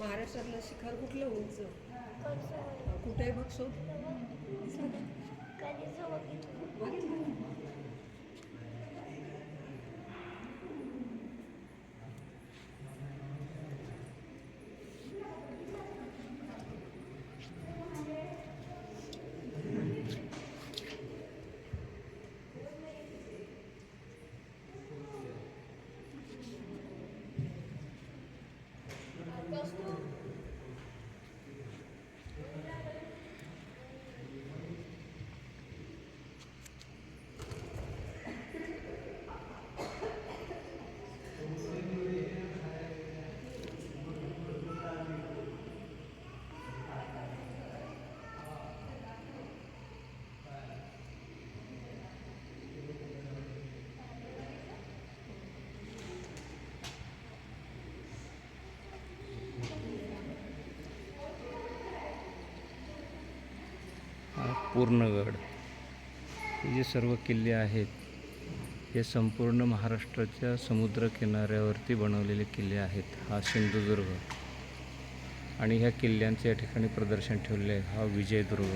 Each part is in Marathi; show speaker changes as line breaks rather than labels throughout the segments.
महाराष्ट्रातलं शिखर कुठलं उंच? कुठे बघ शोध.
पूर्णगड. हे जे सर्व किल्ले आहेत हे संपूर्ण महाराष्ट्राच्या समुद्र किनाऱ्यावरती बनवलेले किल्ले आहेत हा सिंधुदुर्ग. आणि ह्या किल्ल्यांचं या ठिकाणी प्रदर्शन ठेवले आहे हा विजयदुर्ग.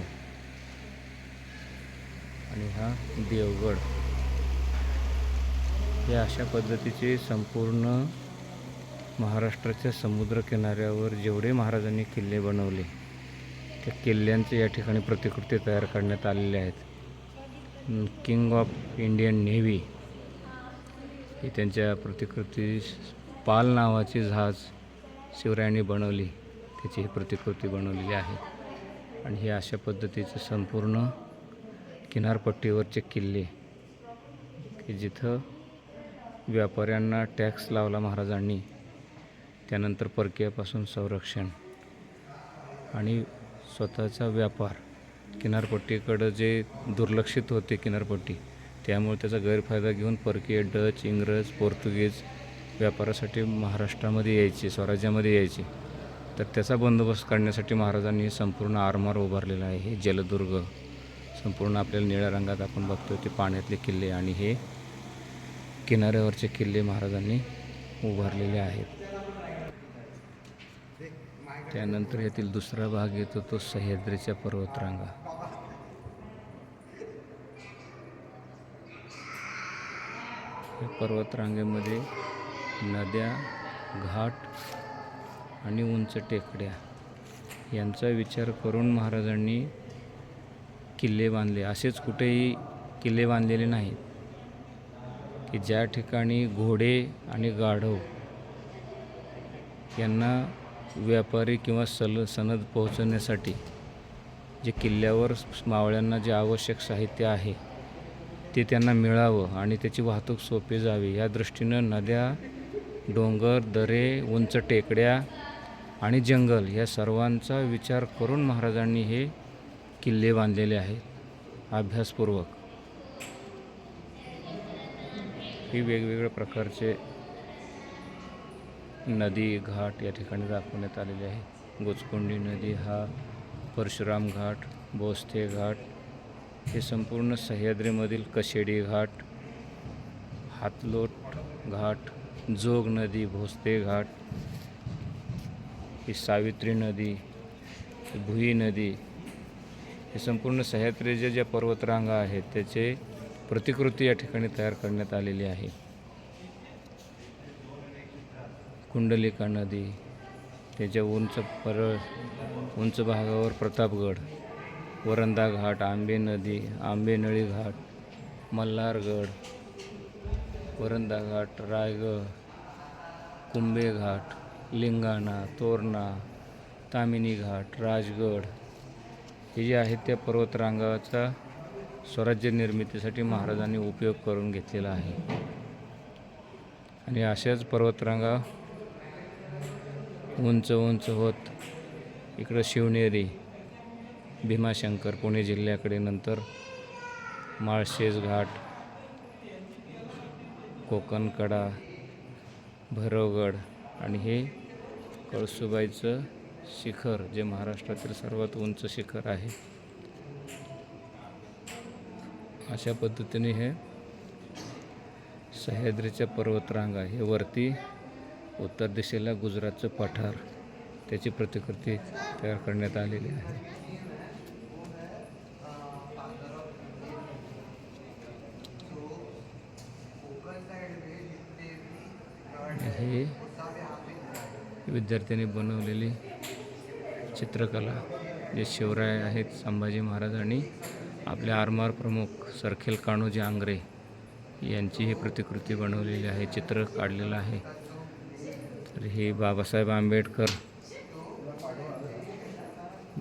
आणि हा देवगड. हे अशा पद्धतीचे संपूर्ण महाराष्ट्राच्या समुद्र किनाऱ्यावर जेवढे महाराजांनी किल्ले बनवले त्या किल्ल्यांचे या ठिकाणी प्रतिकृती तयार करण्यात आलेल्या आहेत. किंग ऑफ इंडियन नेव्ही ही त्यांच्या प्रतिकृती पाल नावाची जहाज शिवरायांनी बनवली. त्याची ही प्रतिकृती बनवलेली आहे. आणि हे अशा पद्धतीचे संपूर्ण किनारपट्टीवरचे किल्ले की जिथं व्यापाऱ्यांना टॅक्स लावला महाराजांनी त्यानंतर परकीयापासून संरक्षण आणि स्वतःचा व्यापार किनारपट्टीकडं जे दुर्लक्षित होते किनारपट्टी त्यामुळे त्याचा गैरफायदा घेऊन परकीय डच इंग्रज पोर्तुगीज व्यापारासाठी महाराष्ट्रामध्ये यायचे स्वराज्यामध्ये यायचे. तर त्याचा बंदोबस्त काढण्यासाठी महाराजांनी हे संपूर्ण आरमार उभारलेला आहे. हे जलदुर्ग संपूर्ण आपल्याला निळ्या रंगात आपण बघतो ते पाण्यातले किल्ले आणि हे किनाऱ्यावरचे किल्ले महाराजांनी उभारलेले आहेत. त्यानंतर यातील दुसरा भाग येतो तो सह्याद्रीच्या पर्वतरांगा. या पर्वतरांगेमध्ये नद्या घाट आणि उंच टेकड्या यांचा विचार करून महाराजांनी किल्ले बांधले. असेच कुठेही किल्ले बांधलेले नाहीत की ज्या ठिकाणी घोडे आणि गाढव यांना व्यापारी किंवा सल सनद पोहोचवण्यासाठी जे किल्ल्यावर मावळ्यांना जे आवश्यक साहित्य आहे ते त्यांना मिळावं आणि त्याची वाहतूक सोपी जावी. या दृष्टीनं नद्या डोंगर दरे उंच टेकड्या आणि जंगल या सर्वांचा विचार करून महाराजांनी हे किल्ले बांधलेले आहेत. अभ्यासपूर्वक. ही वेगवेगळ्या प्रकारचे नदी घाट या ठिकाणी दाखवण्यात आलेले आहे. गोचकोंडी नदी हा परशुराम घाट बोस्थे घाट हे संपूर्ण सह्याद्रीमधील कशेडी घाट हातलोट घाट जोग नदी भोसते घाट ही सावित्री नदी भुई नदी हे संपूर्ण सह्याद्रीच्या ज्या पर्वतरांगा आहेत त्याचे प्रतिकृती या ठिकाणी तयार करण्यात आलेली आहे. कुंडलिका नदी त्याच्या उंच पर उंच भागावर प्रतापगड वरंदा घाट आंबे नदी आंबेनळी घाट मल्हारगड वरंदा घाट रायगड कुंभे घाट लिंगाणा तोरणा तामिनी घाट राजगड हे जे आहेत त्या पर्वतरांगाचा स्वराज्य निर्मितीसाठी महाराजांनी उपयोग करून घेतलेला आहे. आणि अशाच पर्वतरांगा उंच उंच होत. इकडं शिवनेरी भीमाशंकर पुणे जिल्ह्याकडे नंतर माळशेज घाट कोकणकडा भैरवगड आणि हे कळसुबाईचं शिखर जे महाराष्ट्रातील सर्वात उंच शिखर आहे. अशा पद्धतीने हे सह्याद्रीच्या पर्वतरांगा हे वरती उत्तर दिशेला गुजरातचं पठार त्याची प्रतिकृती तयार करण्यात आलेली आहे. हे विद्यार्थ्यांनी बनवलेली चित्रकला जे शिवराय आहेत संभाजी महाराज आणि आपले आरमार प्रमुख सरखेल काणोजी आंग्रे यांची ही प्रतिकृती बनवलेली आहे चित्र काढलेलं आहे. तर हे बाबासाहेब आंबेडकर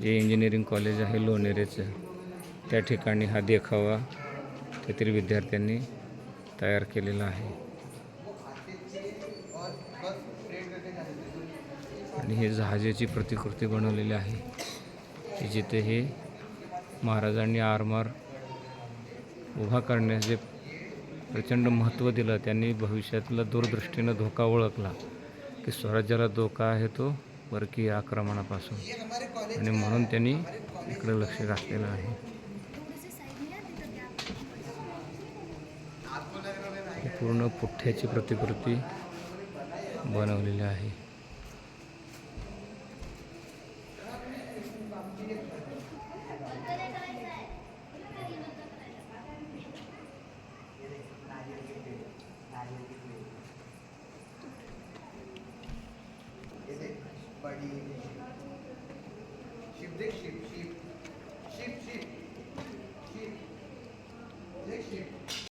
जे इंजिनिअरिंग कॉलेज आहे लोणेरेचं त्या ठिकाणी हा देखावा तेथील विद्यार्थ्यांनी तयार केलेला आहे. आणि हे जहाजाची प्रतिकृती बनवलेली आहे. की जिथे हे महाराजांनी आरमार उभा करण्यास जे प्रचंड महत्त्व दिलं त्यांनी भविष्यातला दूरदृष्टीनं धोका ओळखला. की स्वराज्याला धोका आहे तो परकीय आक्रमणापासून. आणि म्हणून त्यांनी इकडे लक्ष घातलेलं आहे. ही पूर्ण पुठ्ठ्याची प्रतिकृती बनवलेली आहे.
Şimdi şip şip. Şip şip.